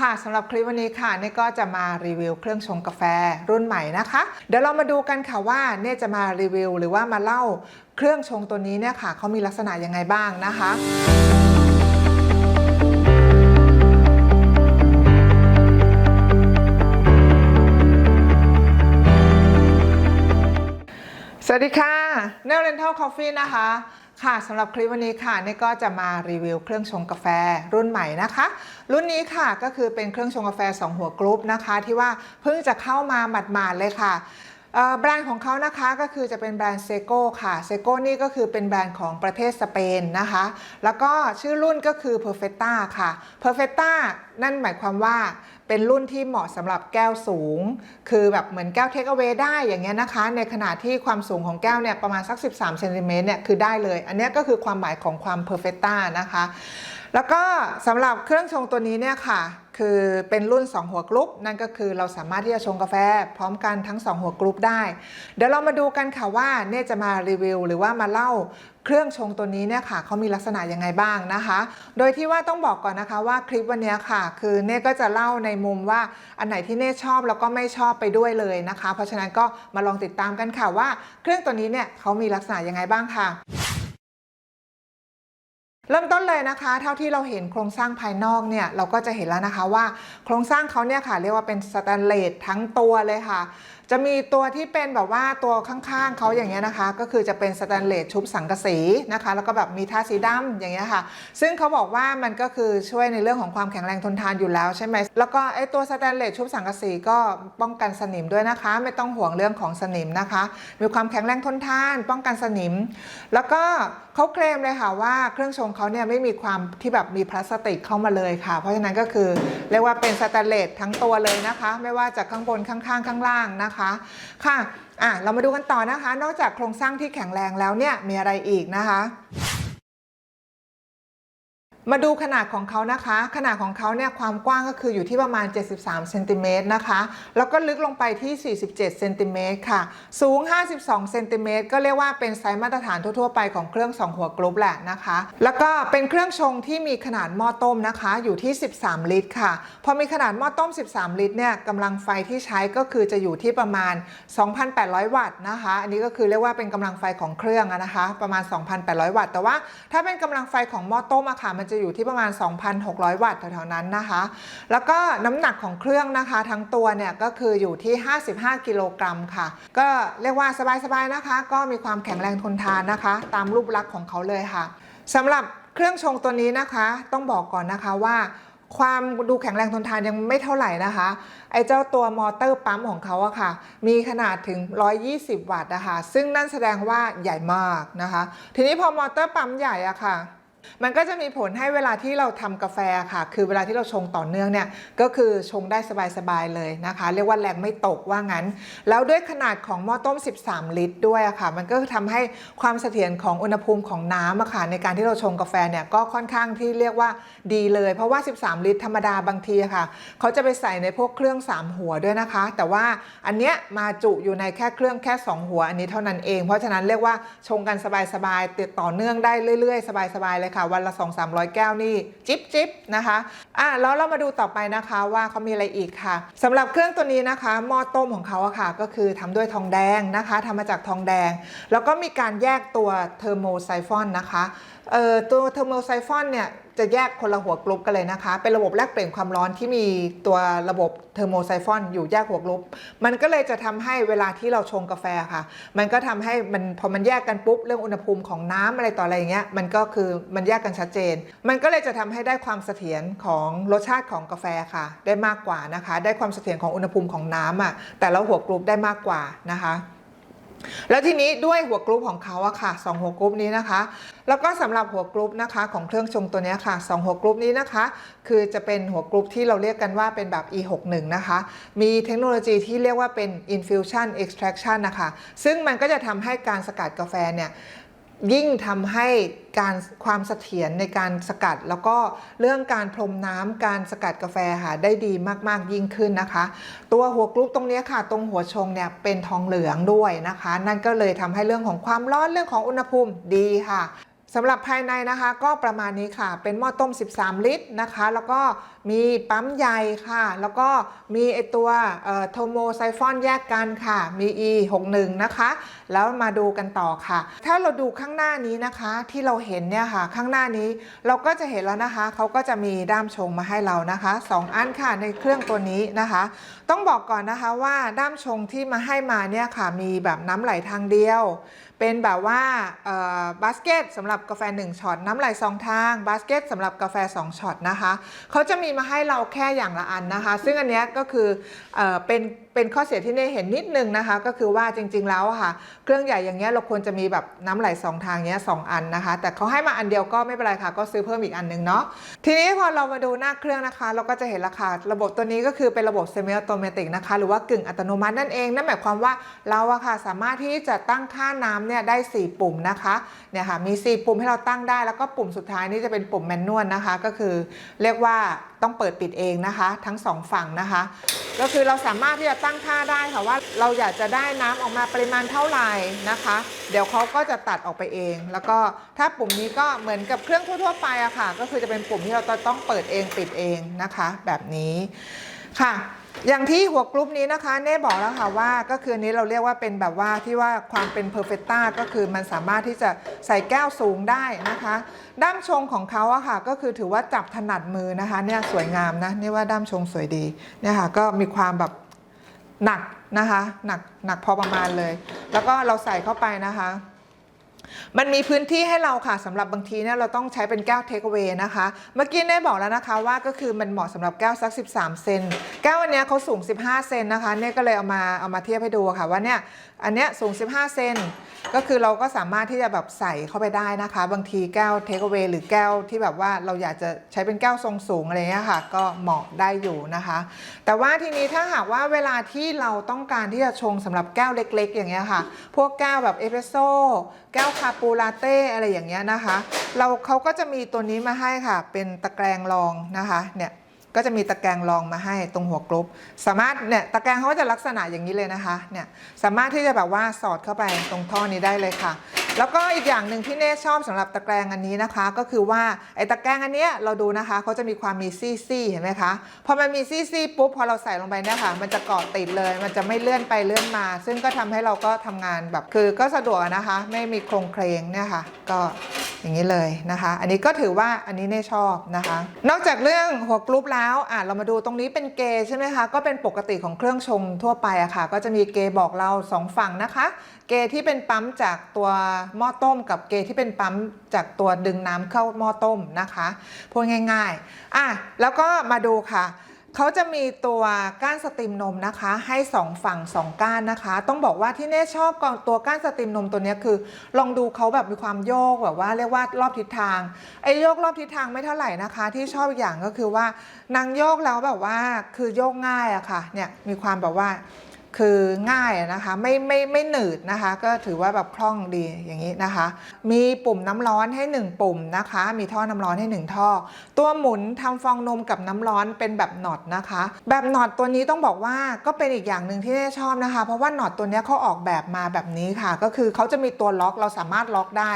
ค่ะสำหรับคลิปวันนี้ค่ะเน่ก็จะมารีวิวเครื่องชงกาแฟรุ่นใหม่นะคะ เดี๋ยวเรามาดูกันค่ะว่าเน่จะมารีวิว หรือว่ามาเล่าเครื่องชงตัวนี้เนี่ยค่ะเขามีลักษณะยังไงบ้างนะคะสวัสดีค่ะเนลเรนทัลคอฟฟี่นะคะ ค่ะสำหรับคลิปวันนี้ค่ะเน่ก็จะมารีวิวเครื่องชงกาแฟรุ่นใหม่นะคะ รุ่นนี้ค่ะก็คือเป็นเครื่องชงกาแฟ 2 หัวกรุ๊ปนะคะ ที่ว่าเพิ่งจะเข้ามาหมาดๆเลยค่ะ แบรนด์ของเขานะคะก็คือจะเป็นแบรนด์เซโก้ค่ะเซโก้นี่ก็คือเป็นแบรนด์ของประเทศสเปนนะคะ แล้วก็ชื่อรุ่นก็คือ Perfecta ค่ะ Perfecta นั่นหมายความว่าเป็นรุ่นที่เหมาะสำหรับแก้วสูง คือแบบเหมือนแก้วเทคเอา a y ได้อย่างเงี้ยนะคะ ในขณะที่ความสูงของแก้วเนี่ยประมาณสัก 13เซนติเมตรเนี่ยคือได้เลย อันนี้ก็คือความหมายของความ Perfecta นะคะ แล้วก็สำหรับเครื่องชงตัวนี้เนี่ยค่ะ คือเป็นรุ่น 2 หัวกรุ๊ปนั่นก็คือเราสามารถที่จะชงกาแฟ พร้อมกันทั้ง 2 หัวกรุ๊ปได้ เดี๋ยวเรามาดูกันค่ะว่าเน่จะมารีวิว หรือว่ามาเล่าเครื่องชงตัวนี้เนี่ยค่ะเขามีลักษณะยังไงบ้างนะคะ โดยที่ว่าต้องบอกก่อนนะคะว่าคลิปวันนี้ค่ะ คือเน่ก็จะเล่าในมุมว่าอันไหนที่เน่ชอบแล้วก็ไม่ชอบไปด้วยเลยนะคะ เพราะฉะนั้นก็มาลองติดตามกันค่ะว่า เครื่องตัวนี้เนี่ยเขามีลักษณะยังไงบ้างค่ะ เริ่มต้นเลยนะคะ เท่าที่เราเห็นโครงสร้างภายนอกเนี่ยเราก็จะเห็นแล้วนะคะว่าโครงสร้างเขาเนี่ยค่ะเรียกว่าเป็นสแตนเลสทั้งตัวเลยค่ะ จะมีตัวที่เป็นแบบว่าตัวข้างๆเขาอย่างเงี้ยนะคะ ก็คือจะเป็นสแตนเลสชุบสังกะสีนะคะ แล้วก็แบบมีทาสีดำอย่างเงี้ยค่ะ ซึ่งเขาบอกว่ามันก็คือช่วยในเรื่องของความแข็งแรงทนทานอยู่แล้วใช่ไหมแล้วก็ไอ้ตัวสแตนเลสชุบสังกะสีก็ป้องกันสนิมด้วยนะคะ ไม่ต้องห่วงเรื่องของสนิมนะคะ มีความแข็งแรงทนทาน ป้องกันสนิม แล้วก็เขาเคลมเลยค่ะว่าเครื่องชงเขาเนี่ยไม่มีความที่แบบมีพลาสติกเข้ามาเลยค่ะ เพราะฉะนั้นก็คือเรียกว่าเป็นสแตนเลสทั้งตัวเลยนะคะ ไม่ว่าจากข้างบนข้างๆ ข้างล่างนะคะค่ะอะเรามาดูกันต่อนะคะ นอกจากโครงสร้างที่แข็งแรงแล้วเนี่ยมีอะไรอีกนะคะ มาดูขนาดของเขานะคะ ขนาดของเขาเนี่ยความกว้างก็คืออยู่ที่ประมาณ 73เซนติเมตรนะคะ แล้วก็ลึกลงไปที่ 47เซนติเมตรค่ะ สูง 52เซนติเมตรก็เรียกว่าเป็นไซส์มาตรฐานทั่วๆไปของเครื่อง 2 หัวกรุ๊ปแหละนะคะ แล้วก็เป็นเครื่องชงที่มีขนาดหม้อต้มนะคะ อยู่ที่ 13 ลิตรค่ะ พอมีขนาดหม้อต้ม 13 ลิตรเนี่ยกำลังไฟที่ใช้ก็คือจะอยู่ที่ประมาณ 2,800 วัตต์นะคะ อันนี้ก็คือเรียกว่าเป็นกำลังไฟของเครื่องนะคะ ประมาณ 2,800 วัตต์ แต่ว่าถ้าเป็นกำลังไฟของหม้อต้มอะค่ะมันจะอยู่ที่ประมาณ 2,600 วัตต์แถวๆนั้นนะคะ แล้วก็น้ำหนักของเครื่องนะคะ ทั้งตัวเนี่ยก็คืออยู่ที่ 55 กิโลกรัมค่ะ ก็เรียกว่าสบายๆนะคะ ก็มีความแข็งแรงทนทานนะคะ ตามรูปลักษณ์ของเขาเลยค่ะสำหรับเครื่องชงตัวนี้นะคะ ต้องบอกก่อนนะคะว่าความดูแข็งแรงทนทานยังไม่เท่าไหร่นะคะ ไอ้เจ้าตัวมอเตอร์ปั๊มของเขาอะค่ะ มีขนาดถึง 120 วัตต์นะคะ ซึ่งนั่นแสดงว่าใหญ่มากนะคะ ทีนี้พอมอเตอร์ปั๊มใหญ่อะค่ะ มันก็จะมีผลให้เวลาที่เราทำกาแฟค่ะ คือเวลาที่เราชงต่อเนื่องเนี่ยก็คือชงได้สบายๆเลยนะคะ เรียกว่าแรงไม่ตกว่างั้น แล้วด้วยขนาดของหม้อต้ม 13 ลิตร ด้วยอะค่ะ มันก็ทำให้ความเสถียรของอุณหภูมิของน้ำอะค่ะในการที่เราชงกาแฟเนี่ยก็ค่อนข้างที่เรียกว่าดีเลย เพราะว่า 13 ลิตร ธรรมดาบางทีค่ะเขาจะไปใส่ในพวกเครื่อง 3 หัวด้วยนะคะ แต่ว่าอันเนี้ยมาจุอยู่ในแค่เครื่องแค่ 2 หัวอันนี้เท่านั้นเอง เพราะฉะนั้นเรียกว่าชงกันสบายๆติดต่อเนื่องได้เรื่อยๆ สบายๆเลยค่ะ วันละ 2 3 0 0 แก้วนี่ จิ๊บจิบนะคะอะแล้วเรามาดูต่อไปนะคะว่าเขามีอะไรอีกค่ะสำหรับเครื่องตัวนี้นะคะหม้อต้มของเขาอะค่ะ ก็คือทำด้วยทองแดงนะคะทำมาจากทองแดง แล้วก็มีการแยกตัวเทอร์โมไซฟอนนะคะเอ่อตัวเทอร์โมไซฟอนเนี่ย จะแยกคนละหัวกรุ๊ปกันเลยนะคะ เป็นระบบแลกเปลี่ยนความร้อนที่มีตัวระบบเทอร์โมไซฟอนอยู่แยกหัวกรุ๊ปมันก็เลยจะทำให้เวลาที่เราชงกาแฟค่ะ มันก็ทำให้มันพอมันแยกกันปุ๊บเรื่องอุณหภูมิของน้ำอะไรต่ออะไรอย่างเงี้ยมันก็คือมันแยกกันชัดเจน มันก็เลยจะทำให้ได้ความเสถียรของรสชาติของกาแฟค่ะ ได้มากกว่านะคะ ได้ความเสถียรของอุณหภูมิของน้ำอะแต่ละหัวกรุ๊ปได้มากกว่านะคะ แล้วทีนี้ด้วยหัวกรุ๊ปของเขาอะค่ะสองหัวกรุ๊ปนี้นะคะ แล้วก็สำหรับหัวกรุ๊ปนะคะของเครื่องชงตัวนี้ค่ะสองหัวกรุ๊ปนี้นะคะ คือจะเป็นหัวกรุ๊ปที่เราเรียกกันว่าเป็นแบบ E61 นะคะ มีเทคโนโลยีที่เรียกว่าเป็น infusion extraction นะคะ ซึ่งมันก็จะทำให้การสกัดกาแฟเนี่ย ยิ่งทำให้การความเสถียรในการสกัด แล้วก็เรื่องการพรมน้ำการสกัดกาแฟค่ะได้ดีมากๆยิ่งขึ้นนะคะ ตัวหัวกรุ๊ปตรงนี้ค่ะ ตรงหัวชงเนี่ยเป็นทองเหลืองด้วยนะคะ นั่นก็เลยทำให้เรื่องของความร้อนเรื่องของอุณหภูมิดีค่ะ สำหรับภายในนะคะก็ประมาณนี้ค่ะ เป็นหม้อต้ม 13 ลิตรนะคะ แล้วก็มีปั๊มใหญ่ค่ะ แล้วก็มีไอตัวโทโมไซฟอนแยกกันค่ะ มี E 6 1นะคะ แล้วมาดูกันต่อค่ะ ถ้าเราดูข้างหน้านี้นะคะที่เราเห็นเนี่ยค่ะ ข้างหน้านี้เราก็จะเห็นแล้วนะคะ เขาก็จะมีด้ามชงมาให้เรานะคะสองอันค่ะในเครื่องตัวนี้นะคะ ต้องบอกก่อนนะคะว่าด้ามชงที่มาให้มาเนี่ยค่ะ มีแบบน้ำไหลทางเดียว เป็นแบบว่าบาสเกตสำหรับกาแฟ 1ช็อตน้ำไหลสองทางบาสเกตสำหรับกาแฟ 2ช็อตนะคะเขาจะมีมาให้เราแค่อย่างละอันนะคะ ซึ่งอันนี้ก็คือเอเป็นเป็นข้อเสียที่เน่เห็นนิดนึงนะคะ ก็คือว่าจริง ๆ แล้วค่ะ เครื่องใหญ่อย่างเงี้ยเราควรจะมีแบบน้ำไหลสองทางเนี้ยสองอันนะคะ แต่เขาให้มาอันเดียวก็ไม่เป็นไรค่ะ ก็ซื้อเพิ่มอีกอันหนึงเนาะทีนี้พอเรามาดูหน้าเครื่องนะคะ เราก็จะเห็นราคาระบบตัวนี้ก็คือเป็นระบบเซมิออโตเมติกนะคะหรือว่ากึ่งอัตโนมัตินั่นเองนั่นหมายความว่าเราอะค่ะสามารถที่จะตั้งค่าน้ำเนี่ยได้ 4 ปุ่มนะคะเนี่ยค่ะมี 4 ปุ่มให้เราตั้งได้ แล้วก็ปุ่มสุดท้ายนี่จะเป็นปุ่มแมนนวลนะคะ ก็คือเรียกว่าต้องเปิดปิดเองนะคะ ทั้งสองฝั่งนะคะ ก็คือเราสามารถที่จะตั้งค่าได้ค่ะว่าเราอยากจะได้น้ำออกมาปริมาณเท่าไหร่นะคะ เดี๋ยวเขาก็จะตัดออกไปเอง แล้วก็ถ้าปุ่มนี้ก็เหมือนกับเครื่องทั่วๆไปอะค่ะ ก็คือจะเป็นปุ่มที่เราต้องเปิดเองปิดเองนะคะ แบบนี้ค่ะ อย่างที่หัวกรุ๊ปนี้นะคะเน่บอกแล้วค่ะว่าก็คือนนี้เราเรียกว่าเป็นแบบว่าที่ว่าความเป็นเพอร์เฟกต้าก็คือมันสามารถที่จะใส่แก้วสูงได้นะคะ ด้ามชงของเขาอะค่ะก็คือถือว่าจับถนัดมือนะคะเนี่ยสวยงามนะนี่ว่าด้ามชงสวยดีเนี่ยค่ะก็มีความแบบหนักนะคะหนักหนักพอประมาณเลย แล้วก็เราใส่เข้าไปนะคะ มันมีพื้นที่ให้เราค่ะสำหรับบางทีเนี่ยเราต้องใช้เป็นแก้วเทคเวนะคะ เมื่อกี้ได้บอกแล้วนะคะว่าก็คือมันเหมาะสำหรับแก้วสัก 13 เซนแก้วอันเนี้ยเขาสูง 15 เซนนะคะเนี่ยก็เลยเอามาเอามาเทียบให้ดูค่ะว่าเนี่ยอันเนี้ยสูง 15 เซนก็คือเราก็สามารถที่จะแบบใส่เข้าไปได้นะคะ บางทีแก้วเทคเวหรือแก้วที่แบบว่าเราอยากจะใช้เป็นแก้วทรงสูงอะไรเงี้ยค่ะ ก็เหมาะได้อยู่นะคะ แต่ว่าทีนี้ถ้าหากว่าเวลาที่เราต้องการที่จะชงสำหรับแก้วเล็ก ๆ อย่างเงี้ยค่ะ พวกแก้วแบบเอสเปรสโซ่แก้วคาปูลาเต้อะไรอย่างเงี้ยนะคะ เราเขาก็จะมีตัวนี้มาให้ค่ะ เป็นตะแกรงรองนะคะเนี่ยก็จะมีตะแกรงรองมาให้ตรงหัวกรบสามารถเนี่ยตะแกรงเขาก็จะลักษณะอย่างนี้เลยนะคะเนี่ยสามารถที่จะแบบว่าสอดเข้าไปตรงท่อนี้ได้เลยค่ะ แล้วก็อีกอย่างหนึ่งที่เน่ชอบสำหรับตะแกรงอันนี้นะคะ ก็คือว่าไอ้ตะแกรงอันเนี้ยเราดูนะคะเขาจะมีความมีซี่ซี่เห็นไหมคะพอมันมีซี่ซี่ปุ๊บพอเราใส่ลงไปเนี่ยค่ะมันจะเกาะติดเลย มันจะไม่เลื่อนไปเลื่อนมา ซึ่งก็ทำให้เราก็ทำงานแบบคือก็สะดวกนะคะ ไม่มีโครงเครงเนี่ยค่ะ ก็ อย่างนี้เลยนะคะ อันนี้ก็ถือว่าอันนี้เน่ชอบนะคะ นอกจากเรื่องหัวกรุ๊ปแล้วอะเรามาดูตรงนี้เป็นเกย์ใช่ไหมคะก็เป็นปกติของเครื่องชงทั่วไปอะค่ะ ก็จะมีเกย์บอกเราสองฝั่งนะคะ เกย์ที่เป็นปั๊มจากตัวหม้อต้ม กับเกย์ที่เป็นปั๊มจากตัวดึงน้ำเข้าหม้อต้มนะคะพูดง่าย ๆอะแล้วก็มาดูค่ะ เขาจะมีตัวก้านสตรีมนมนะคะ ให้ 2 ฝั่ง 2 ก้านนะคะ ต้องบอกว่าที่เน่ชอบก่อนตัวก้านสตรีมนมตัวนี้คือ ลองดูเขาแบบมีความโยกแบบว่าเรียกว่ารอบทิศทางไอ้โยกรอบทิศทางไม่เท่าไหร่นะคะ ที่ชอบอีกอย่างก็คือว่านางโยกแล้วแบบว่าคือโยกง่ายอะค่ะเนี่ยมีความแบบว่า คือง่ายนะคะไม่ไม่ไม่หนืดนะคะ ก็ถือว่าแบบคล่องดีอย่างนี้นะคะ มีปุ่มน้ำร้อนให้ 1 ปุ่มนะคะ มีท่อน้ำร้อนให้ 1 ท่อ ตัวหมุนทำฟองนมกับน้ำร้อนเป็นแบบน็อตนะคะ แบบน็อตตัวนี้ต้องบอกว่าก็เป็นอีกอย่างหนึ่งที่ได้ชอบนะคะ เพราะว่าน็อตตัวนี้เขาออกแบบมาแบบนี้ค่ะ ก็คือเขาจะมีตัวล็อกเราสามารถล็อกได้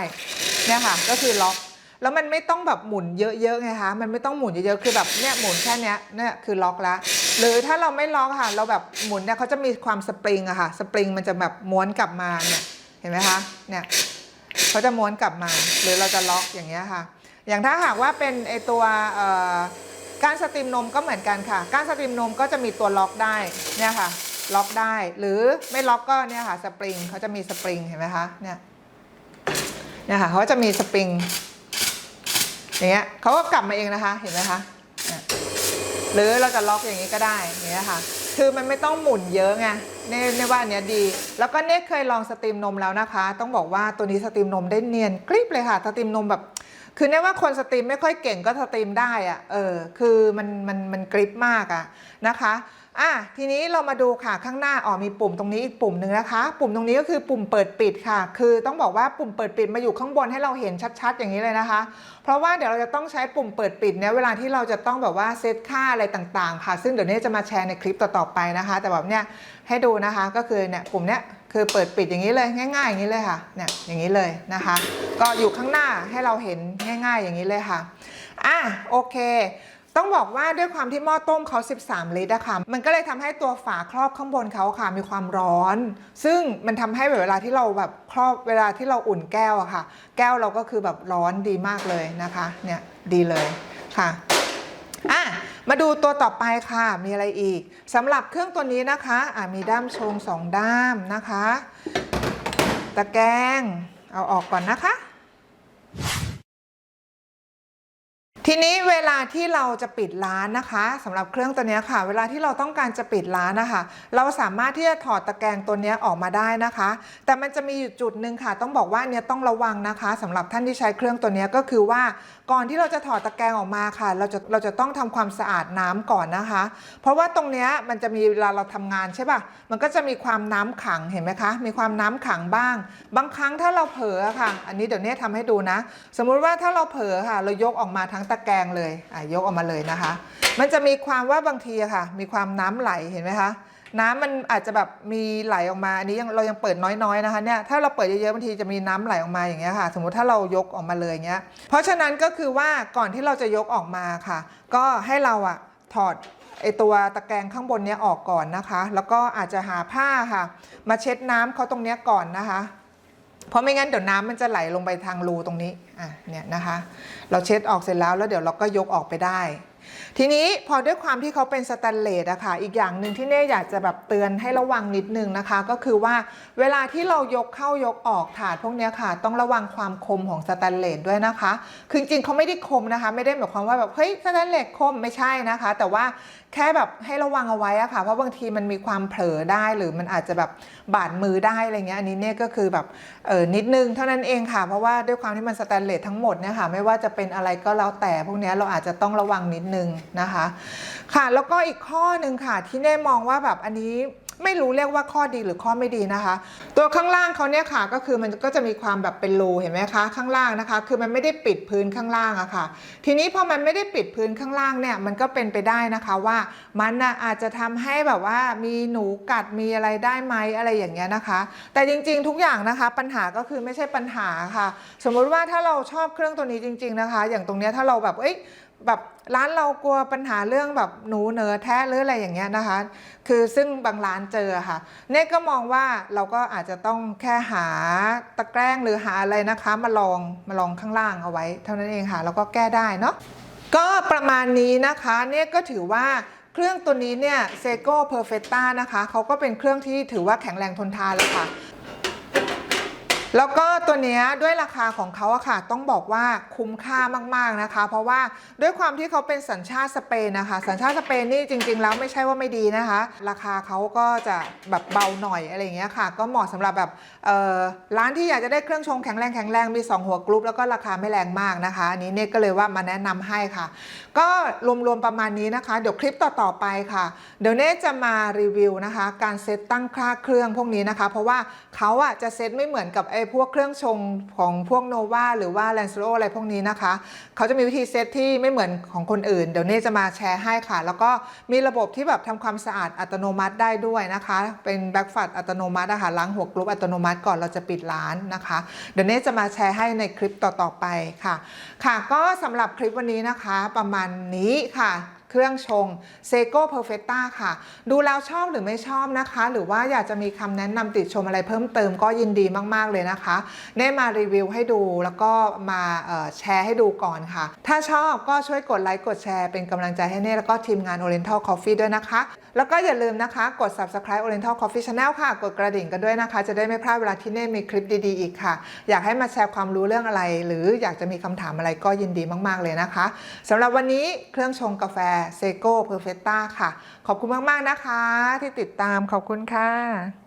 เนี่ยค่ะก็คือล็อกแล้วมันไม่ต้องแบบหมุนเยอะๆไงคะมันไม่ต้องหมุนเยอะๆคือแบบเนี่ยหมุนแค่เนี้ยเนี่ยคือล็อกแล้ว หรือถ้าเราไม่ล็อกค่ะ เราแบบหมุนเนี่ยเขาจะมีความสปริงอะค่ะ สปริงมันจะแบบม้วนกลับมาเนี่ย เห็นไหมคะ เนี่ยเขาจะม้วนกลับมา หรือเราจะล็อกอย่างเงี้ยค่ะ อย่างถ้าหากว่าเป็นไอตัวก้านสตรีมนมก็เหมือนกันค่ะก้านสตรีมนมก็จะมีตัวล็อกได้เนี่ยค่ะ ล็อกได้ หรือไม่ล็อกก็เนี่ยค่ะสปริงเขาจะมีสปริงเห็นไหมคะ เนี่ย เนี่ยค่ะเขาจะมีสปริงอย่างเงี้ยเขาก็กลับมาเองนะคะ เห็นไหมคะ หรือเราจะล็อกอย่างนี้ก็ได้อย่างเงี้ยค่ะ คือมันไม่ต้องหมุนเยอะไงเน่เน่ว่าอันเนี้ยดี แล้วก็เน่เคยลองสตรีมนมแล้วนะคะ ต้องบอกว่าตัวนี้สตรีมนมได้เนียนกริบเลยค่ะ สตรีมนมแบบ คือเน่ว่าคนสตรีมไม่ค่อยเก่งก็สตรีมได้อะเออ คือมันมันมันกริบมากอะนะคะอะทีนี้เรามาดูค่ะข้างหน้าอ๋อมีปุ่มตรงนี้อีกปุ่มหนึ่งนะคะ ปุ่มตรงนี้ก็คือปุ่มเปิดปิดค่ะ คือต้องบอกว่าปุ่มเปิดปิดมาอยู่ข้างบนให้เราเห็นชัดๆ อย่างนี้เลยนะคะ เพราะว่าเดี๋ยวเราจะต้องใช้ปุ่มเปิดปิดเนี่ยเวลาที่เราจะต้องแบบว่าเซตค่าอะไรต่างๆ ค่ะ ซึ่งเดี๋ยวนี้จะมาแชร์ในคลิปต่อๆไปนะคะ แต่แบบเนี้ยให้ดูนะคะก็คือเนี่ยปุ่มเนี้ยคือเปิดปิดอย่างนี้เลยง่าย ๆ อย่างนี้เลยค่ะเนี่ยอย่างนี้เลยนะคะ ก็อยู่ข้างหน้าให้เราเห็นง่าย ๆ อย่างนี้เลยค่ะอะโอเค ต้องบอกว่าด้วยความที่หม้อต้มเขา 13 ลิตรอะค่ะ มันก็เลยทำให้ตัวฝาครอบข้างบนเขาค่ะมีความร้อน ซึ่งมันทำให้เวลาที่เราแบบครอบเวลาที่เราอุ่นแก้วอะค่ะ แก้วเราก็คือแบบร้อนดีมากเลยนะคะ เนี่ยดีเลยค่ะอะมาดูตัวต่อไปค่ะ มีอะไรอีกสำหรับเครื่องตัวนี้นะคะอะมีด้ามชงสองด้ามนะคะ ตะแกรง เอาออกก่อนนะคะ ทีนี้เวลาที่เราจะปิดร้านนะคะสำหรับเครื่องตัวนี้ค่ะ เวลาที่เราต้องการจะปิดร้านนะคะ เราสามารถที่จะถอดตะแกรงตัวนี้ออกมาได้นะคะ แต่มันจะมีอยู่จุดหนึ่งค่ะ ต้องบอกว่าเนี้ยต้องระวังนะคะสำหรับท่านที่ใช้เครื่องตัวนี้ก็คือว่าก่อนที่เราจะถอดตะแกรงออกมาค่ะ เราจะเราจะต้องทำความสะอาดน้ำก่อนนะคะ เพราะว่าตรงเนี้ยมันจะมีเวลาเราทำงานใช่ป่ะ มันก็จะมีความน้ำขังเห็นไหมคะ มีความน้ำขังบ้าง บางครั้งถ้าเราเผลอค่ะ อันนี้เดี๋ยวเนี้ทำให้ดูนะ สมมุติว่าถ้าเราเผลอค่ะ เรายกออกมาทั้งตะแกรงเลยอะยกออกมาเลยนะคะ มันจะมีความว่าบางทีค่ะ มีความน้ำไหลเห็นไหมคะ น้ำมันอาจจะแบบมีไหลออกมาอันนี้ยังเรายังเปิดน้อยๆนะคะเนี่ยถ้าเราเปิดเยอะๆบางทีจะมีน้ำไหลออกมาอย่างเงี้ยค่ะ สมมุติถ้าเรายกออกมาเลยเงี้ยเพราะฉะนั้นก็คือว่าก่อนที่เราจะยกออกมาค่ะ ก็ให้เราอะถอดไอตัวตะแกรงข้างบนเนี้ยออกก่อนนะคะ แล้วก็อาจจะหาผ้าค่ะ มาเช็ดน้ำเขาตรงเนี้ยก่อนนะคะ เพราะไม่งั้นเดี๋ยวน้ำมันจะไหลลงไปทางรูตรงนี้อะเนี่ยนะคะ เราเช็ดออกเสร็จแล้วแล้วเดี๋ยวเราก็ยกออกไปได้ ทีนี้พอด้วยความที่เขาเป็นสแตนเลสอะค่ะ อีกอย่างหนึ่งที่เน่อยากจะแบบเตือนให้ระวังนิดนึงนะคะ ก็คือว่าเวลาที่เรายกเข้ายกออกถาดพวกเนี้ยค่ะ ต้องระวังความคมของสแตนเลสด้วยนะคะ คือจริงเขาไม่ได้คมนะคะ ไม่ได้หมายความว่าแบบเฮ้ยสแตนเลสคมไม่ใช่นะคะ แต่ว่าแค่แบบให้ระวังเอาไว้อะค่ะ เพราะบางทีมันมีความเผลอได้หรือมันอาจจะแบบบาดมือได้อะไรเงี้ย อันนี้เนี่ยก็คือแบบเออนิดนึงเท่านั้นเองค่ะ เพราะว่าด้วยความที่มันสแตนเลสทั้งหมดเนี่ยค่ะ ไม่ว่าจะเป็นอะไรก็แล้วแต่พวกเนี้ยเราอาจจะต้องระวังนิดนึงนะคะ ค่ะแล้วก็อีกข้อหนึ่งค่ะที่เน่มองว่าแบบอันนี้ไม่รู้เรียกว่าข้อดีหรือข้อไม่ดีนะคะ ตัวข้างล่างเขาเนี่ยค่ะก็คือมันก็จะมีความแบบเป็นรูเห็นไหมคะข้างล่างนะคะ คือมันไม่ได้ปิดพื้นข้างล่างอะค่ะ ทีนี้พอมันไม่ได้ปิดพื้นข้างล่างเนี่ยมันก็เป็นไปได้นะคะว่ามันนะอาจจะทำให้แบบว่ามีหนูกัดมีอะไรได้ไหมอะไรอย่างเงี้ยนะคะ แต่จริงๆทุกอย่างนะคะ ปัญหาก็คือไม่ใช่ปัญหาค่ะ สมมุติว่าถ้าเราชอบเครื่องตัวนี้จริง ๆนะคะ อย่างตรงเนี้ยถ้าเราแบบเอ้ย แบบร้านเรากลัวปัญหาเรื่องแบบหนูเนอแท้หรืออะไรอย่างเงี้ยนะคะ คือซึ่งบางร้านเจอค่ะเน่ก็มองว่าเราก็อาจจะต้องแค่หาตะแกรงหรือหาอะไรนะคะ มาลองมาลองข้างล่างเอาไว้ เท่านั้นเองค่ะแล้วก็แก้ได้เนาะก็ประมาณนี้นะคะเนี่ยก็ถือว่าเครื่องตัวนี้เนี่ยเซโก้เพอร์เฟต้านะคะเขาก็เป็นเครื่องที่ถือว่าแข็งแรงทนทานเลยค่ะ แล้วก็ตัวเนี้ยด้วยราคาของเขาอะค่ะ ต้องบอกว่าคุ้มค่ามากๆนะคะ เพราะว่าด้วยความที่เขาเป็นสัญชาติสเปนนะคะ สัญชาติสเปนนี่จริง ๆ แล้วไม่ใช่ว่าไม่ดีนะคะ ราคาเขาก็จะแบบเบาหน่อยอะไรเงี้ยค่ะ ก็เหมาะสำหรับแบบเอ่อร้านที่อยากจะได้เครื่องชงแข็งแรงแข็งแรงมี 2 หัวกรุ๊ปแล้วก็ราคาไม่แรงมากนะคะอันนี้เนี่ยก็เลยว่ามาแนะนำให้ค่ะ ก็รวมๆประมาณนี้นะคะ เดี๋ยวคลิปต่อๆไปค่ะ เดี๋ยวเน่จะมารีวิวนะคะ การเซตตั้งค่าเครื่องพวกนี้นะคะ เพราะว่าเขาอะจะเซตไม่เหมือนกับไอ้พวกเครื่องชงของพวกโนวาหรือว่าแลนซ์โอะไรพวกนี้นะคะ เขาจะมีวิธีเซตที่ไม่เหมือนของคนอื่น เดี๋ยวเน่จะมาแชร์ให้ค่ะ แล้วก็มีระบบที่แบบทำความสะอาดอัตโนมัติได้ด้วยนะคะ เป็นแบ็กฟัดอัตโนมัตินะคะล้างหัวกรุ๊ปอัตโนมัติก่อนเราจะปิดร้านนะคะ เดี๋ยวเน่จะมาแชร์ให้ในคลิปต่อๆไปค่ะ ค่ะก็สำหรับคลิปวันนี้นะคะ ประมาณนี้ค่ะ เครื่องชง s e g o Perfecta ค่ะ ดูแล้วชอบหรือไม่ชอบนะคะ หรือว่าอยากจะมีคำแนะนำติดชมอะไรเพิ่มเติมก็ยินดีมาก ๆ เลยนะคะ ได้มารีวิวให้ดูแล้วก็มาแชร์ให้ดูก่อนค่ะ ถ้าชอบก็ช่วยกดไลค์กดแชร์เป็นกำลังใจให้เน่แล้วก็ทีมงาน Oriental Coffee ด้วยนะคะ แล้วก็อย่าลืมนะคะ กด subscribe Oriental Coffee Channel ค่ะ กดกระดิ่งกันด้วยนะคะ จะได้ไม่พลาดเวลาที่เน่มีคลิปดีๆอีกค่ะ อยากให้มาแชร์ความรู้เรื่องอะไร หรืออยากจะมีคำถามอะไรก็ยินดีมาก ๆ เลยนะคะสำหรับวันนี้เครื่องชงกาแฟเซโก้เพอร์เฟต้าค่ะ ขอบคุณมาก ๆ นะคะ ที่ติดตามขอบคุณค่ะ